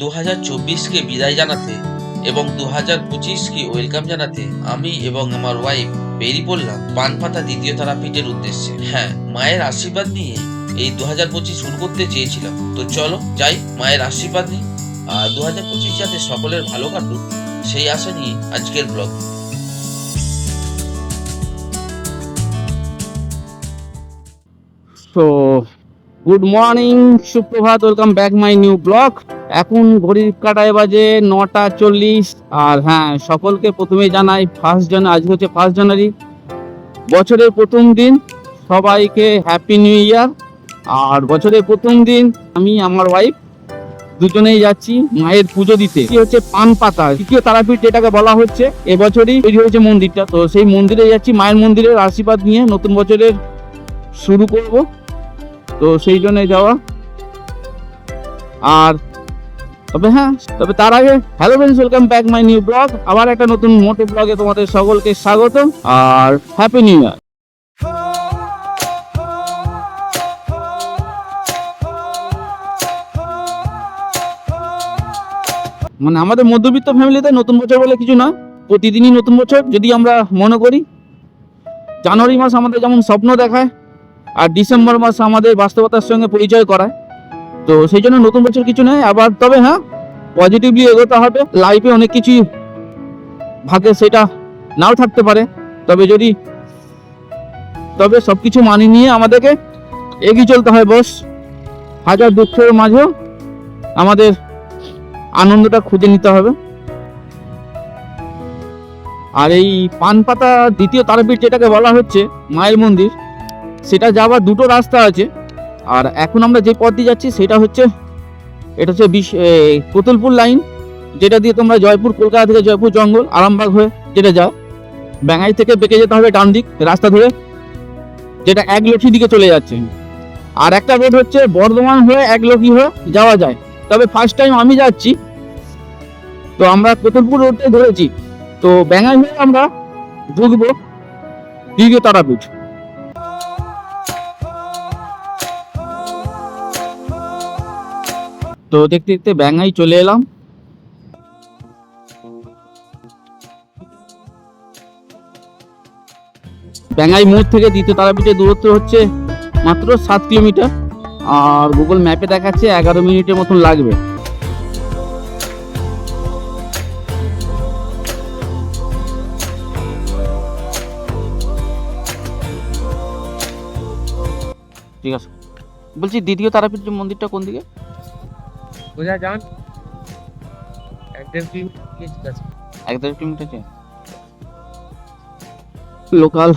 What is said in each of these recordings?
দু হাজার চব্বিশকে বিদায় জানাতে এবং দু হাজার পঁচিশকে ওয়েলকাম জানাতে আমি এবং আমার ওয়াইফ বেরিয়ে পড়লাম পানপাতা দ্বিতীয় তারাপীঠের উদ্দেশ্যে। হ্যাঁ মায়ের আশীর্বাদ নিয়ে এই দু হাজার পঁচিশ শুরু করতে চেয়েছিলাম। তো চলো যাই মায়ের আশীর্বাদ নিই। আর দু হাজার পঁচিশ যাতে সকলের ভালো কাটুক, সেই আশা নিয়ে আজকের ব্লগ সো গুড মর্নিং সুপ্রভাত welcome back my new blog এখন ঘড়ির কাটায় বাজে নটা চল্লিশ। আর হ্যাঁ সকলকে প্রথমে জানাই ফার্স্ট জানুয়ারি আজকে হচ্ছে ফার্স্ট জানুয়ারি বছরের প্রথম দিন, সবাইকে হ্যাপি নিউ ইয়ার আর বছরের প্রথম দিন, আমি, আমার ওয়াইফ দুজনেই যাচ্ছি মায়ের পুজো দিতে। কি হচ্ছে পান পাতা তৃতীয় তারাপীঠ যেটাকে বলা হচ্ছে এবছরই তৈরি হয়েছে মন্দিরটা। তো সেই মন্দিরে যাচ্ছি, মায়ের মন্দিরের আশীর্বাদ নিয়ে নতুন বছরের শুরু করব। তো সেই জন্যে যাওয়া। আর তবে হ্যাঁ তবে তার আগে hello friends welcome back my new blog আবার একটা নতুন মোটো ব্লগে তোমাদের সকলকে স্বাগত আর হ্যাপি নিউ ইয়ার মানে আমাদের মধ্যবিত্ত ফ্যামিলিতে নতুন বছর বলে কিছু না, প্রতিদিনই নতুন বছর, যদি আমরা মনে করি। জানুয়ারি মাস আমাদের যেমন স্বপ্ন দেখায়, আর ডিসেম্বর মাস আমাদের বাস্তবতার সঙ্গে পরিচয় করায়। তো সেই জন্য নতুন বছর কিছু নেই, আবার তবে হ্যাঁ পজিটিভলি এগোতে হবে। লাইফে অনেক কিছুই ভাগে সেটা নাও থাকতে পারে। তবে যদি, তবে সব কিছু মানিয়ে নিয়ে আমাদেরকে এগিয়ে চলতে হয় বস। হাজার দুঃখের মাঝেও আমাদের আনন্দটা খুঁজে নিতে হবে। আর এই পান পাতা দ্বিতীয় তারাপীঠ যেটাকে বলা হচ্ছে, মায়ের মন্দির, সেটা যাওয়ার দুটো রাস্তা আছে। আর এখন আমরা যে পথ দিয়ে যাচ্ছি সেটা হচ্ছে, এটা হচ্ছে বিশ কোতুলপুর লাইন যেটা দিয়ে তোমরা জয়পুর, কলকাতা থেকে জয়পুর জঙ্গল, আরামবাগ হয়ে যেটা যাও। ব্যাঙ্গাই থেকে বেঁকে যেতে হবে ডান দিক, রাস্তা ধরে, যেটা এক লক্ষি দিকে চলে যাচ্ছে। আর একটা রোড হচ্ছে বর্ধমান হয়ে এক লক্ষি হয়ে যাওয়া যায়। তবে ফার্স্ট টাইম আমি যাচ্ছি, তো আমরা কোতুলপুর রোডটাই ধরেছি। তো ব্যাঙ্গাই হয়ে আমরা ঢুকবো দ্বিতীয় তারাপীঠ। তো দেখতে দেখতে ব্যাঙ্গাই চলে এলাম। ব্যাঙ্গাই মোড় থেকে দ্বিতীয় তারাপীঠের দূরত্ব হচ্ছে মাত্র সাত কিলোমিটার। আর গুগল ম্যাপে দেখাচ্ছে এগারো মিনিটের মতন লাগবে। ঠিক আছে। বলছি, দ্বিতীয় তারাপীঠ মন্দিরটা কোন দিকে? বোঝা যান? এক দেড় কিলোমিটার গিয়ে আছে এক দেড় কিলোমিটার লোকাল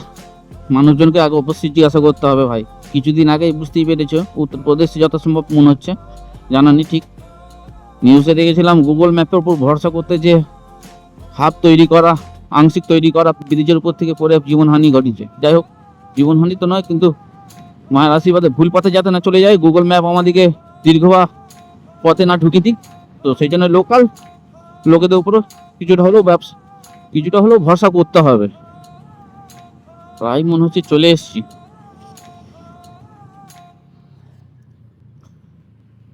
মানুষজনকে আগে উপস্থিত জিজ্ঞাসা করতে হবে ভাই। কিছুদিন আগে বুঝতেই পেরেছ, উত্তরপ্রদেশে যত সম্ভব মনে হচ্ছে। জানানি ঠিক। নিউজে দেখেছিলাম গুগল ম্যাপের উপর ভরসা করতে যে হাত তৈরি করা, আংশিক তৈরি করা ব্রিজের উপর থেকে পড়ে জীবনহানি ঘটেছে যাই হোক, জীবনহানি তো নয়, কিন্তু মায়ের আশীর্বাদে ভুল পথে যাতে না চলে যায় গুগল ম্যাপ আমাদেরকে দীর্ঘ পথে না ঢুকিয়ে দিক। তো সেই জন্য লোকাল লোকেদের উপরও কিছুটা হলেও ব্যবসা, কিছুটা হলেও ভরসা করতে হবে। প্রায় মনে হচ্ছে চলে এসছি।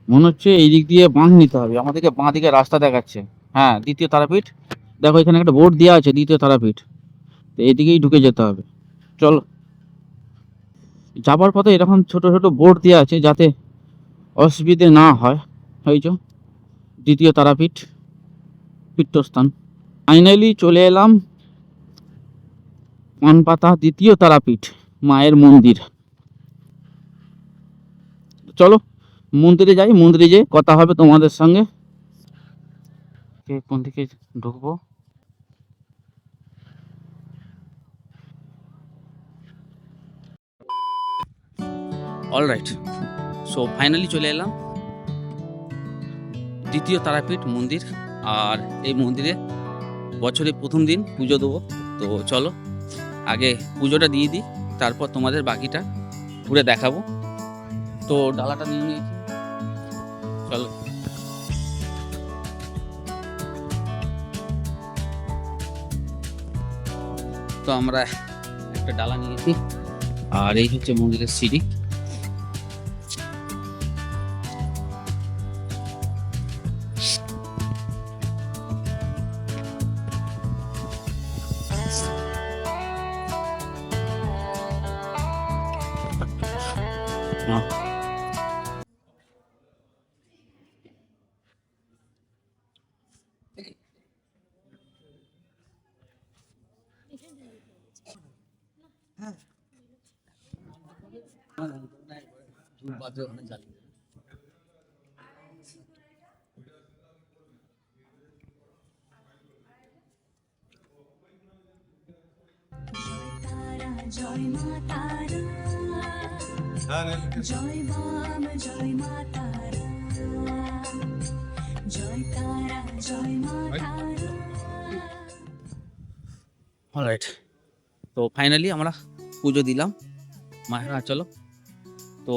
মনে হচ্ছে এই দিক দিয়ে বাঁধ নিতে হবে। আমাদেরকে বাঁ দিকে রাস্তা দেখাচ্ছে। হ্যাঁ দ্বিতীয় তারাপীঠ। দেখো, এখানে একটা বোর্ড দেওয়া আছে, দ্বিতীয় তারাপীঠ। তো এদিকেই ঢুকে যেতে হবে। চলো। যাবার পথে এরকম ছোট ছোট বোর্ড দেওয়া আছে যাতে অসুবিধে না হয়। হয়েছ দ্বিতীয় তারাপীঠ, পীঠস্থান। ফাইনালি চলে এলাম পানপাতা দ্বিতীয় তারাপীঠ, মায়ের মন্দির। চলো, মন্দিরে যাই, মন্দিরে যেয়ে কথা হবে তোমাদের সঙ্গে। কোন দিকে ঢুকবো? অলরাইট সো ফাইনালি চলে এলাম। দ্বিতীয় তারাপীঠ মন্দির, আর এই মন্দিরে বছরের প্রথম দিন পুজো দেবো। তো চলো, আগে পুজোটা দিয়ে দিই, তারপর তোমাদের বাকিটা ঘুরে দেখাবো। তো ডালাটা নিয়ে নিয়েছি। চলো। তো আমরা একটা ডালা নিয়েছি, আর এই হচ্ছে মন্দিরের সিঁড়ি। হ্যাঁ। জয় মা তারা জয় বাম জয় মা তারা জয় তারা জয় মা তারা অলরাইট তো ফাইনালি আমরা পুজো দিলাম। মায়ের চলো। তো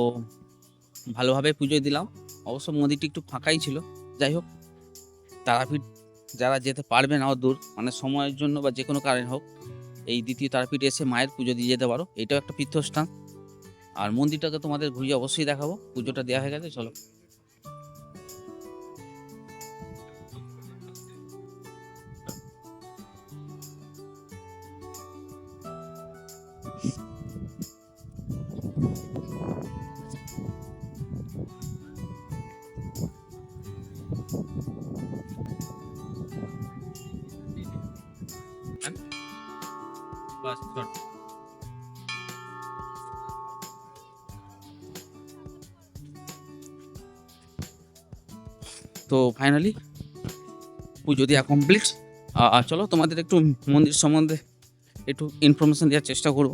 ভালোভাবে পুজো দিলাম। অবশ্য মন্দিরটি একটু ফাঁকাই ছিল। যাই হোক তারাপীঠ যারা যেতে পারবে না দূর মানে সময়ের জন্য বা যে কোনো কারণে হোক এই দ্বিতীয় তারাপীঠে এসে মায়ের পুজো দিয়ে যেতে পারো। এটাও একটা তীর্থস্থান। আর মন্দিরটাকে তোমাদের ঘুরিয়ে অবশ্যই দেখাবো। পুজোটা দেওয়া হয়ে গেছে, চলো। বাস তো ফাইনালি পুজো দেওয়া কমপ্লিট আর চলো তোমাদের একটু মন্দির সম্বন্ধে একটু ইনফরমেশন দেওয়ার চেষ্টা করব।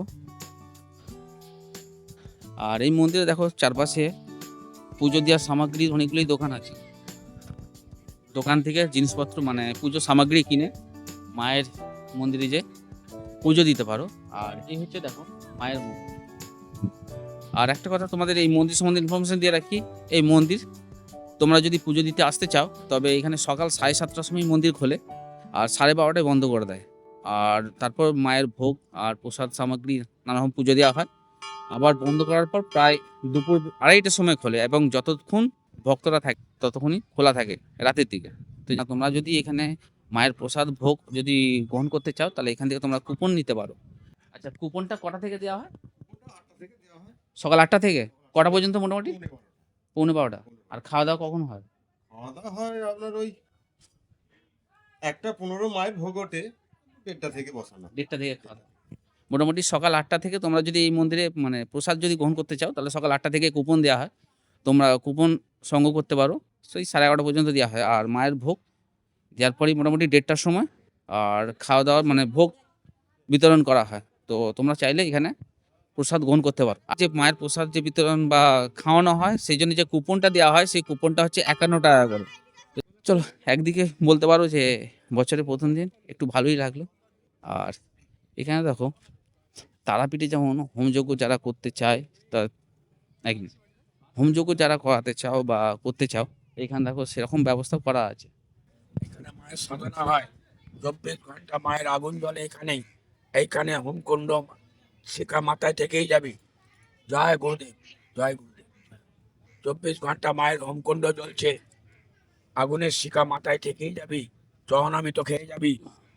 আর এই মন্দিরে দেখো চারপাশে পুজো দেওয়ার সামগ্রীর অনেকগুলোই দোকান আছে। দোকান থেকে জিনিসপত্র মানে পুজো সামগ্রী কিনে মায়ের মন্দিরে যে পুজো দিতে পারো। আর এই হচ্ছে দেখো মায়ের মন্দির। আর একটা কথা তোমাদের এই মন্দির সম্বন্ধে ইনফরমেশন দিয়ে রাখি, এই মন্দির তোমরা যদি পুজো দিতে আসতে চাও তবে এখানে সকাল সাড়ে সাতটার সময় মন্দির খোলে আর সাড়ে বারোটায় বন্ধ করে দেয়। আর তারপর মায়ের ভোগ আর প্রসাদ সামগ্রী নানারকম পুজো দেওয়া হয়। আবার বন্ধ করার পর প্রায় দুপুর আড়াইটার সময় খোলে এবং যতক্ষণ ভক্তরা থাকে ততক্ষণই খোলা থাকে রাতের দিকে। তো তোমরা যদি এখানে মায়ের প্রসাদ ভোগ যদি গ্রহণ করতে চাও তাহলে এখান থেকে তোমরা কুপন নিতে পারো। আচ্ছা কুপনটা কটা থেকে দেওয়া হয়? সকাল আটটা থেকে? কটা পর্যন্ত মোটামুটি? পৌনে বারোটা। আর খাওয়া দাওয়া কখন হয়? খাওয়া দাওয়া হয় আপনার ওই একটা পনেরো মাইল ভোগ ওঠে দেড়টা থেকে বসানো। দেড়টা থেকে খাওয়া দাওয়া মোটামুটি সকাল আটটা থেকে তোমরা যদি এই মন্দিরে মানে প্রসাদ যদি গ্রহণ করতে চাও তাহলে সকাল আটটা থেকে কুপন দেওয়া হয়। তোমরা কুপন সংগ্রহ করতে পারো। সেই সাড়ে এগারোটা পর্যন্ত দেওয়া হয়। আর মায়ের ভোগ দেওয়ার পরেই মোটামুটি দেড়টার সময় আর খাওয়া দাওয়ার মানে ভোগ বিতরণ করা হয়। তো তোমরা চাইলে এখানে প্রসাদ গ্রহণ করতে পারো। যে মায়ের প্রসাদ যে বিতরণ বা খাওয়ানো হয় সেই জন্য যে কুপনটা দেওয়া হয়, সেই কুপনটা হচ্ছে একান্ন টাকা করে। চলো, একদিকে বলতে পারো যে বছরের প্রথম দিন একটু ভালোই লাগল। আর এখানে দেখো, তারাপীঠে যেমন হোমযজ্ঞ যারা করতে চায় তা এক মিনিট। হোমযজ্ঞ যারা করাতে চাও বা করতে চাও, এখানে দেখো সেরকম ব্যবস্থা করা আছে। এখানে মায়ের সাধনা হয়। চব্বিশ ঘণ্টা মায়ের আগুন জ্বলে এখানেই। এইখানে হোমকুণ্ড শিখা মাথায় থেকেই যাবি। জয় গুরুদেব জয় গুরুদেব। চব্বিশ ঘণ্টা মায়ের হোমকুণ্ড জ্বলছে। আগুনের শিখা মাথায় থেকেই যাবি। আমি তো খেয়ে যাবি,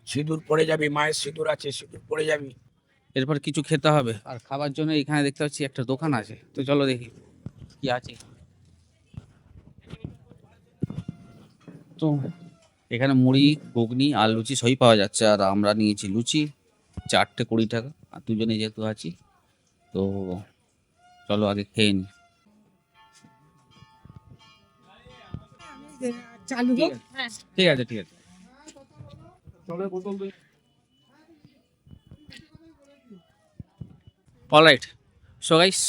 সিঁদুর পড়ে যাবি, মায়ের সিঁদুর আছে, সিঁদুর পড়ে যাবি। এরপর কিছু খেতে হবে। আর খাবার জন্য এখানে দেখতে পাচ্ছি একটা দোকান আছে। তো চলো দেখি কি আছে। তো এখানে মুড়ি, ঘুগনি আর লুচি সবই পাওয়া যাচ্ছে। আর আমরা নিয়েছি লুচি। চারটে কুড়ি টাকা আর দুজনে যেহেতু আছি তো চলো আগে খেয়ে নি। চালু হোক। ঠিক আছে ঠিক আছে। অলরাইট সো গাইস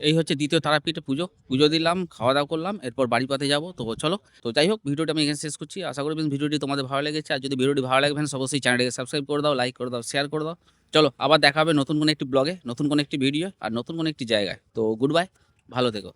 এই হচ্ছে দ্বিতীয় তারাপীঠে পুজো। পুজো দিলাম খাওয়া দাওয়া করলাম, এরপর বাড়ি পাতে যাব। তো চলো, তো যাই হোক, ভিডিওটা আমি এখানে শেষ করছি। আশা করি ভিডিওটি তোমাদের ভালো লেগেছে। আর যদি ভিডিওটি ভালো লাগবে অবশ্যই চ্যানেলটিকে সাবস্ক্রাইব করে দাও লাইক করে দাও শেয়ার করে দাও। চলো, আবার দেখা হবে নতুন কোনো একটি ব্লগে নতুন কোনো একটি ভিডিও আর নতুন কোনো একটি জায়গায়। তো গুড বাই ভালো থেকো।